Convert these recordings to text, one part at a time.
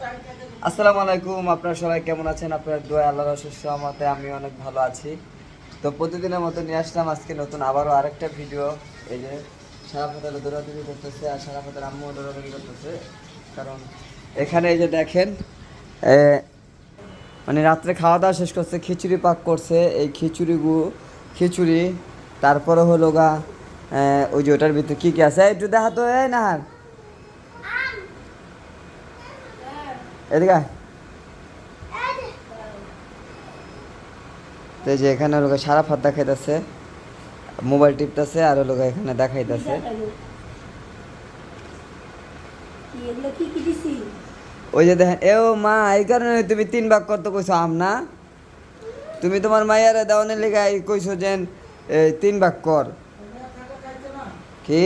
আসসালামু আলাইকুম, আপনারা সবাই কেমন আছেন? আপনার দোয়া আল্লাহর অশেষ সহমতে আমি অনেক ভালো আছি। তো প্রতিদিনের মতো নিয়ে আসলাম আজকে নতুন আবারও আরেকটা ভিডিও। এই যে সারা ফাতালে দৌড়াদৌড়ি করতেছে আর সারা ফাতাল আম্মু দৌড়াদৌড়ি করতেছে। কারণ এখানে এই যে দেখেন মানে রাত্রে খাওয়া দাওয়া শেষ করছে, খিচুড়ি পাক করছে। এই খিচুড়ি গু খিচুড়ি, তারপরে হলো গা ওই যে ওটার ভিতরে কী কী আছে? একটু দেখা তো এই নাহার। এদিকে তো যে এখানে লোক সারা ফাত দেখাইতেছে মোবাইল টিপতেছে আর লোক এখানে দেখাইতেছে। ওই যে দেখেন এ ও মা এই কারণে তুমি তিন ভাগ করতে কইছো আম না? তুমি তোমার মাইয়ারে দেওয়ানের লেগে এই কইছো যে তিন ভাগ কর। কি?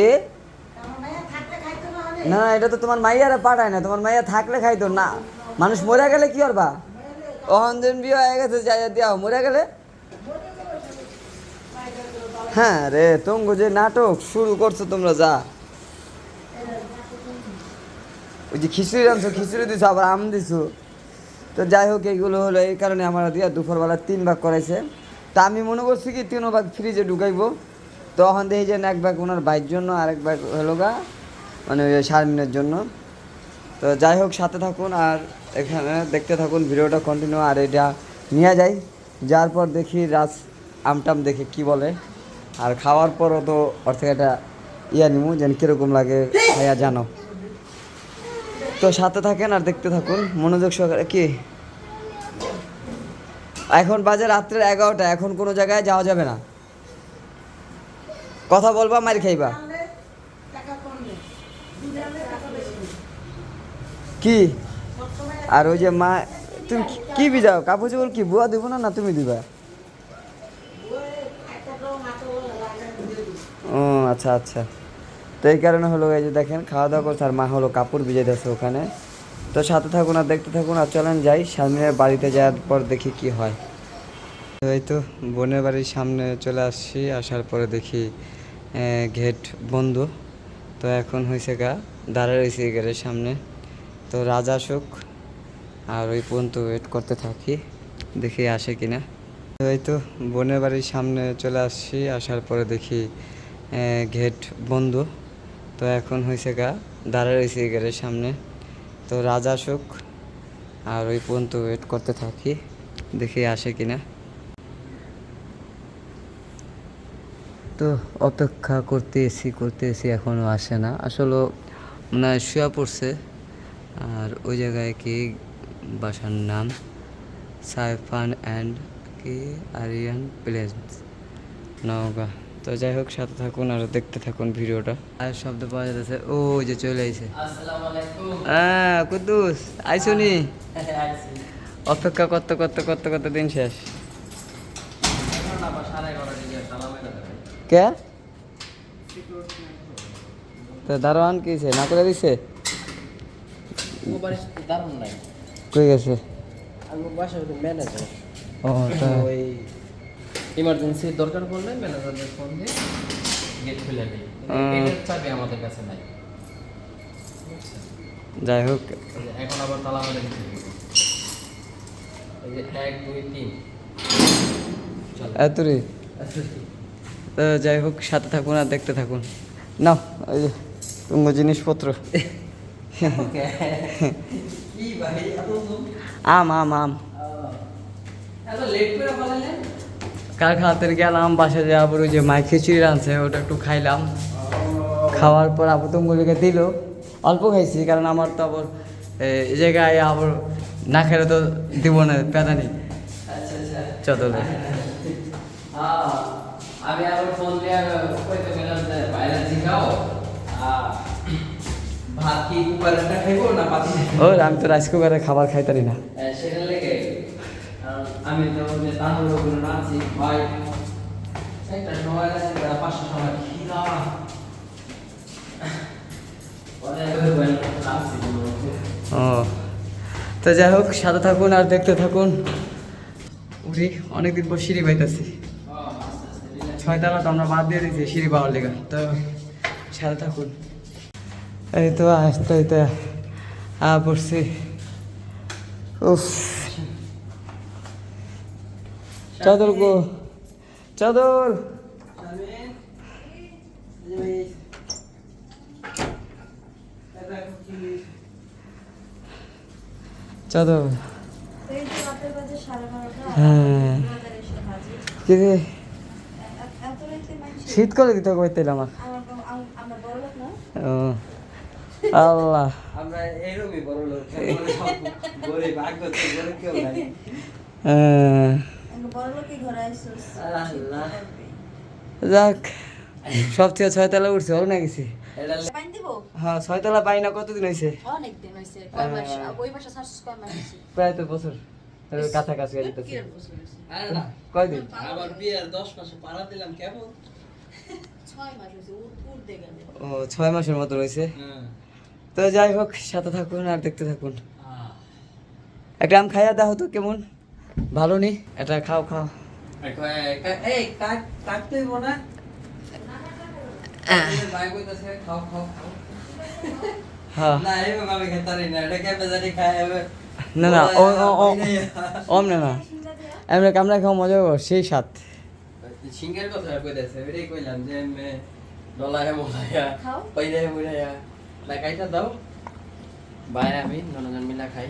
না না, এটা তো তোমার মাইয়ারে পাঠায় না তোমার মাইয়া থাকলে খাইতো না। মানুষ মরে গেলে কি করবা? অহন দিন বিয়ে হয়ে গেছে যাই দিয়া মরে গেলে? হ্যাঁ রে তঙ্গ যে নাটক শুরু করছ তোমরা যা। ওই যে খিচুড়ি আনছো খিচুড়ি দিছো আবার আম দিছো। তো যাই হোক এইগুলো হলো এই কারণে আমার দিয়া দুপুরবেলা তিন ভাগ করাইছে। তা আমি মনে করছি কি তিনও ভাগ ফ্রিজে ঢুকাইবো। তখন দেখি যে এক ভাগ ওনার ভাইয়ের জন্য আরেক ভাগ হলো গা মানে ওই শারমিনের জন্য। তো যাই হোক, সাথে থাকুন আর এখানে দেখতে থাকুন, ভিডিওটা কন্টিনিউ আর এটা নিয়ে যাই। যার পর দেখি রাজ আমটাম দেখে কি বলে। আর খাওয়ার পরও তো ওর থেকে একটা ইয়া নিমু, যেন কীরকম লাগে খাইয়া জানো। তো সাথে থাকেন আর দেখতে থাকুন, মনোযোগ সহকারে কি? এখন বাজে রাত্রের এগারোটা, এখন কোনো জায়গায় যাওয়া যাবে না। কথা বলবা মার খাইবা। কি? আর ওই যে মা, তুমি কি- বিজাও কাপড় চোপড় কি? বুয়া দিব না না তুমি দিবা? ও আচ্ছা আচ্ছা। তো এই কারণে হলো এই যে দেখেন, খাওয়া দাওয়া করছে, আর মা হলো কাপড় ভিজে দিয়েছে ওখানে। তো সাথে থাকুন আর দেখতে থাকুন, আর চলেন যাই সামনের বাড়িতে যাওয়ার পর দেখি কি হয়। তো এই তো, বোনের বাড়ির সামনে চলে আসছি, আসার পরে দেখি গেট বন্ধ। তো এখন হয়েছে গা দাঁড়া রয়েছে গেটের সামনে। তো রাজা আসুক, আর ওই পর্যন্ত ওয়েট করতে থাকি, দেখি আসে কিনা। তো এই তো, বোনের বাড়ির সামনে চলে আসছি, আসার পরে দেখি গেট বন্ধ। তো এখন হয়েছে গা দাঁড়া রয়েছে গেটের সামনে। তো রাজা আসুক, আর ওই পর্যন্ত ওয়েট করতে থাকি, দেখি আসে কিনা। তো অপেক্ষা করতে এসি করতে এসি এখনও আসে না। আসলে মানে শুয়ে পড়ছে। আর ওই জায়গায় কি বাসার নাম? সাইফান অ্যান্ড কি আরিয়ান প্লেস নওগাঁ। তো যাই হোক সাথে থাকুন আর দেখতে থাকুন ভিডিওটা। আর শব্দ পাওয়া যাচ্ছে ও যে চলে আইছে। হ্যাঁ কুদ্দুস আইসুনি অপেক্ষা করতে করতে করতে করতে দিন শেষ। কে? তো। দারোয়ান কিছে না করে দিছে? কই গেছে? ও ওই ইমার্জেন্সি দরকার পড়লে ম্যানেজারদের ফোন দিয়ে গেট খুলে দিই এটার চাবি আমাদের কাছে নাই। যাই হোক। এখন আবার তালা মেরে দিতে হবে। এই যে এক দুই তিন। চল। এতরি যাই হোক সাথে থাকুন আর দেখতে থাকুন। নাও ওই যে জিনিসপত্র। এত আম আম আম করে কারখানাতে গেলাম বাসা যাওয়ার পর ওই যে মাই খিচুড়ি রাঁধছে ওটা একটু খাইলাম খাওয়ার পর আবার তুঙ্গলিকে দিল অল্প খাইছি কারণ আমার তো আবার এই জায়গায় আবার না খেলে তো দিব না আচ্ছা আচ্ছা চতলে আমি আবার ফোন দিয়ে বাইরে জিগাও কি কুকারটা খাইবো না পাতি ও আমি তো রাইস কুকারে খাবার খাইতারি না। সেটা লেগে। আমি তো যে তাহলে গুলো নাচি ভাই একটা সময় আছে বেলা পাঁচটা সময়। খিদা। ও তো যাই হোক সাথে থাকুন আর দেখতে থাকুন। উঠি অনেকদিন পর সিঁড়ি পাইতেছি ছয়তলা তো আমরা বাদ দিয়ে দিয়েছি সিঁড়ি পাওয়ার লেগে। তো সাথে থাকুন। এই তো আসতে হইতে আ পড়ছি। উফ। চাদর গো। চাদর? চাদর। হ্যাঁ। আমাদের এসে হাজির কি রে? এ- এ- এত রাইতে মানুষ শীত করে দিতে কইতেল আমার ও। আল্লাহ। আমরা বড় লোক গরিব গরিব কেউ নাই। যাক সবচেয়ে ছয়তলা উঠছে ওর না গেছি? হ্যাঁ ছয়তলা পাই না কতদিন হয়েছে হ্যাঁ। প্রায় তো বছর। কাছাকাছি যেতেছে। কিরম বছর হয়েছে আরে না। কয়দিন? আবার বিয়ের দশ মাসে পাড়া দিলাম কেমন? ছয় মাসের মতো রয়েছে হ্যাঁ। তো যাই হোক সাথে থাকুন আর দেখতে থাকুন। একটা আম খাইয়া দাও তো কেমন? ভালো নি? এটা খাও খাও। না। হ্যাঁ। না। ওম না না এমনি কামড়া খাওয়া মজা করো সেই স্বাদ। সিঙ্গের কথা কইতাছে এটাই কইলাম যে মোলায়া। পয়রায় না দাও বাইরে আমি ননজন মিলা খাই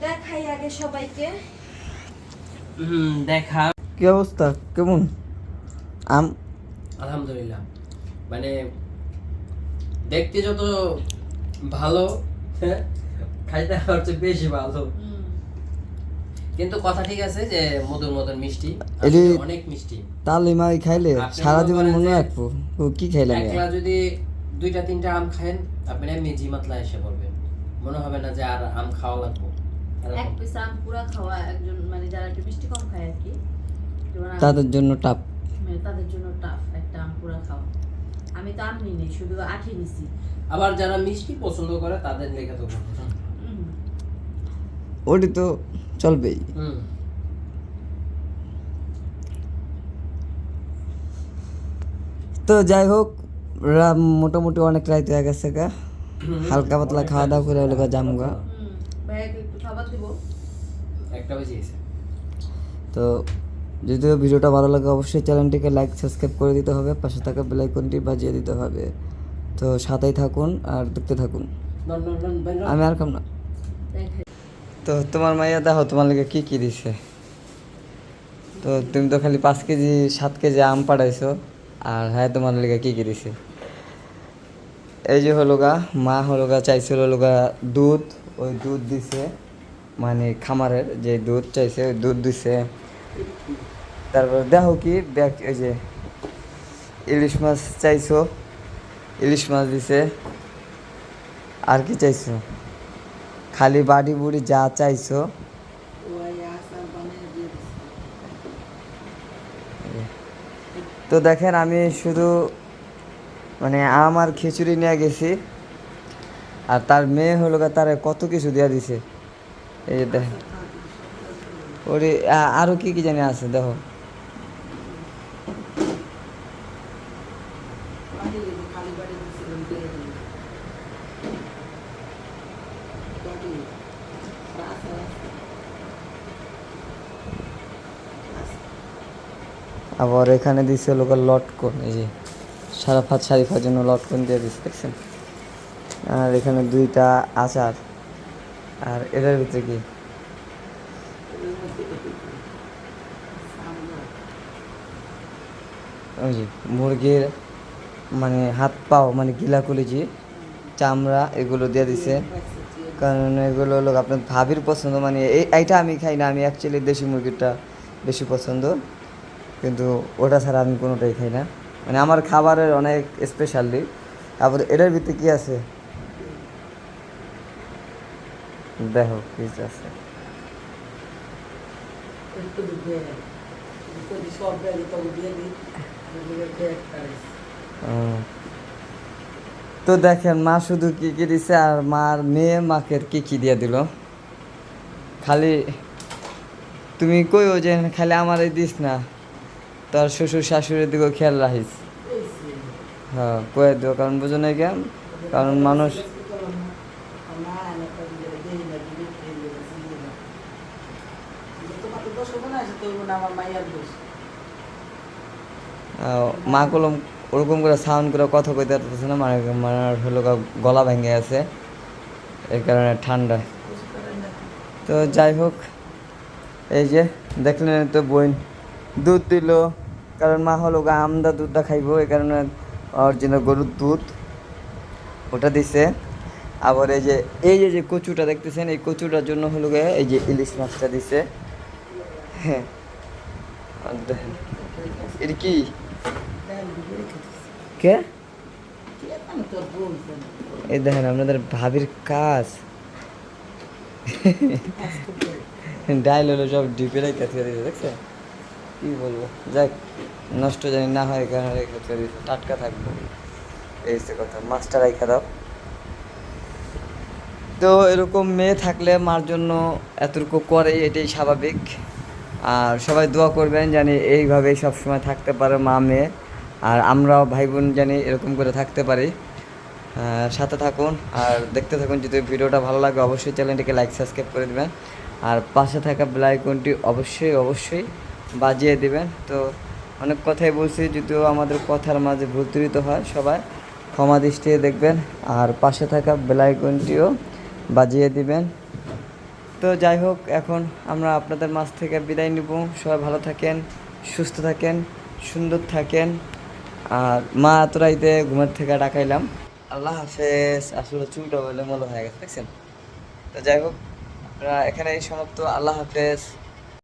দেখাই আগে সবাইকে। হুম দেখা। কি অবস্থা? কেমন? আম আলহামদুলিল্লাহ। মানে দেখতে যত ভালো হ্যাঁ, খাইতে হচ্ছে বেশি ভালো। কিন্তু কথা ঠিক আছে যে মধুর মতন মিষ্টি অনেক মিষ্টি। খাইলে সারা জীবন মনে রাখব। ও কি খাইলাম একলা যদি দুইটা তিনটা আম আপনি এমনি জিমাতলা এসে পড়বেন মনে হবে না যে আর আম খাওয়া লাগবো। এক। পিস আম পুরা খাওয়া একজন মানে যারা একটু মিষ্টি কম খায় আর কি তাদের জন্য টাপ মানে তাদের জন্য টাফ একটা আম পুরা খাওয়া। আমি তো আম নিই শুধু আঠি নিছি। আবার যারা মিষ্টি পছন্দ করে তাদের লেখা তো। ওটি তো চলবেই। তো যাই হোক মোটামুটি অনেক রাইত হয়ে গেছে গা। হালকা পাতলা খাওয়া দাওয়া করে হলো জামগা। তো যদিও ভিডিওটা ভালো লাগে অবশ্যই চ্যানেলটিকে লাইক সাবস্ক্রাইব করে দিতে হবে। পাশে থাকা বেলাইকনটি বাজিয়ে দিতে হবে। তো সাথেই থাকুন আর দেখতে থাকুন। আমি আর কাম না। তো তোমার মাইয়া দেখো, তোমার লাগে কি কি দিছে? তো তুমি তো খালি পাঁচ কেজি, সাত কেজি আম পাঠাইছো আর হ্যাঁ তোমার লেগে কি কি দিছে? এই যে হলো গা, মা হলো গা চাইছিল হলো গা দুধ, ওই দুধ দিছে মানে খামারের যে দুধ চাইছে, ওই দুধ দিছে। তারপর দেখো কি ব্যাগ ওই যে ইলিশ মাছ চাইছো, ইলিশ মাছ দিছে, আর কি চাইছো? খালি বাড়ি বুড়ি যা চাইছো। তো দেখেন, আমি শুধু মানে আম আর খিচুড়ি নিয়ে গেছি। আর তার মেয়ে হলো তারে কত কিছু দিয়া দিছে। এই যে দেখেন। ওরে, আ- আরও কি কি জানি আছে, দেখো। আবার এখানে দিছে লোক লটকন এই যে সারা ফাত শারিফার জন্য লটকন দিয়ে দিচ্ছে দেখছেন? আর এখানে দুইটা আচার। আর এটার ভিতরে কি? ওই যে মুরগির মানে হাত পাও মানে গিলা কলিজি চামড়া, এগুলো দিয়ে দিছে। কারণ এগুলো হলো আপনার ভাবির পছন্দ মানে এই এইটা আমি খাই না, আমি অ্যাকচুয়ালি দেশি মুরগিটা বেশি পছন্দ। কিন্তু ওটা ছাড়া আমি কোনোটাই খাই না। মানে আমার খাবারের অনেক স্পেশালি তারপর এটার ভিতরে কি আছে? দেখো কি আছে? তো দেখেন মা শুধু কি কি দিছে আর মার মেয়ে মাকে কি কি দিয়ে দিল? খালি তুমি কইও যে খালি আমারে দিস না? তার শ্বশুর শাশুড়ির দিকেও খেয়াল রাখিস। হ্যাঁ কয়ে দিও, কারণ বুঝো নাই কেন? কারণ মানুষ মা কলম ওরকম করে সাউন্ড করে কথা কইতে পারতেছে না মানে মানে হলো গলা ভেঙে আছে এই কারণে ঠান্ডা। তো যাই হোক, এই যে দেখলেন তো বইন দুধ দিল। কারণ মা হলো গা আমদা দুধটা খাইবো, এই কারণে অরিজিনাল গরুর দুধ ওটা দিছে। আবার এই যে এই যে যে কচুটা দেখতেছেন, এই কচুটার জন্য হলো গে এই যে ইলিশ মাছটা দিছে। হ্যাঁ। এটা কি? কে? এই দেখেন, আপনাদের ভাবির কাজ। ডাইল হলো সব ডিপে রেখে দিয়ে দিয়েছে দেখছেন? কি বলব? যাক, নষ্ট জানি না হয় এখানে রেখে টাটকা থাকবে। এই হচ্ছে কথা। মাছটা রেখে দাও। তো এরকম মেয়ে থাকলে মার জন্য এতটুকু করে এটাই স্বাভাবিক। আর সবাই দোয়া করবেন জানি এইভাবেই সবসময় থাকতে পারে মা মেয়ে। আর আমরাও ভাই বোন জানি এরকম করে থাকতে পারি। সাথে থাকুন। আর দেখতে থাকুন, যদি ভিডিওটা ভালো লাগে অবশ্যই চ্যানেলটিকে লাইক সাবস্ক্রাইব করে দেবেন। আর পাশে থাকা বেল আইকনটি অবশ্যই অবশ্যই বাজিয়ে দিবেন। তো অনেক কথাই বলছি, যদিও আমাদের কথার মাঝে ভুল হয়, সবাই ক্ষমা দৃষ্টিতে দেখবেন। আর পাশে থাকা বেল আইকনটিও বাজিয়ে দিবেন। তো যাই হোক, এখন আমরা আপনাদের মাছ থেকে বিদায় নিব। সবাই ভালো থাকেন, সুস্থ থাকেন, সুন্দর থাকেন। আর মা এত রাইতে ঘুমের থেকে ডাকাইলাম আল্লাহ হাফেজ। আসলে চুলটা বলে মনে হয়ে গেছে, দেখছেন? তো যাই হোক এখানে সমাপ্ত। আল্লাহ হাফেজ।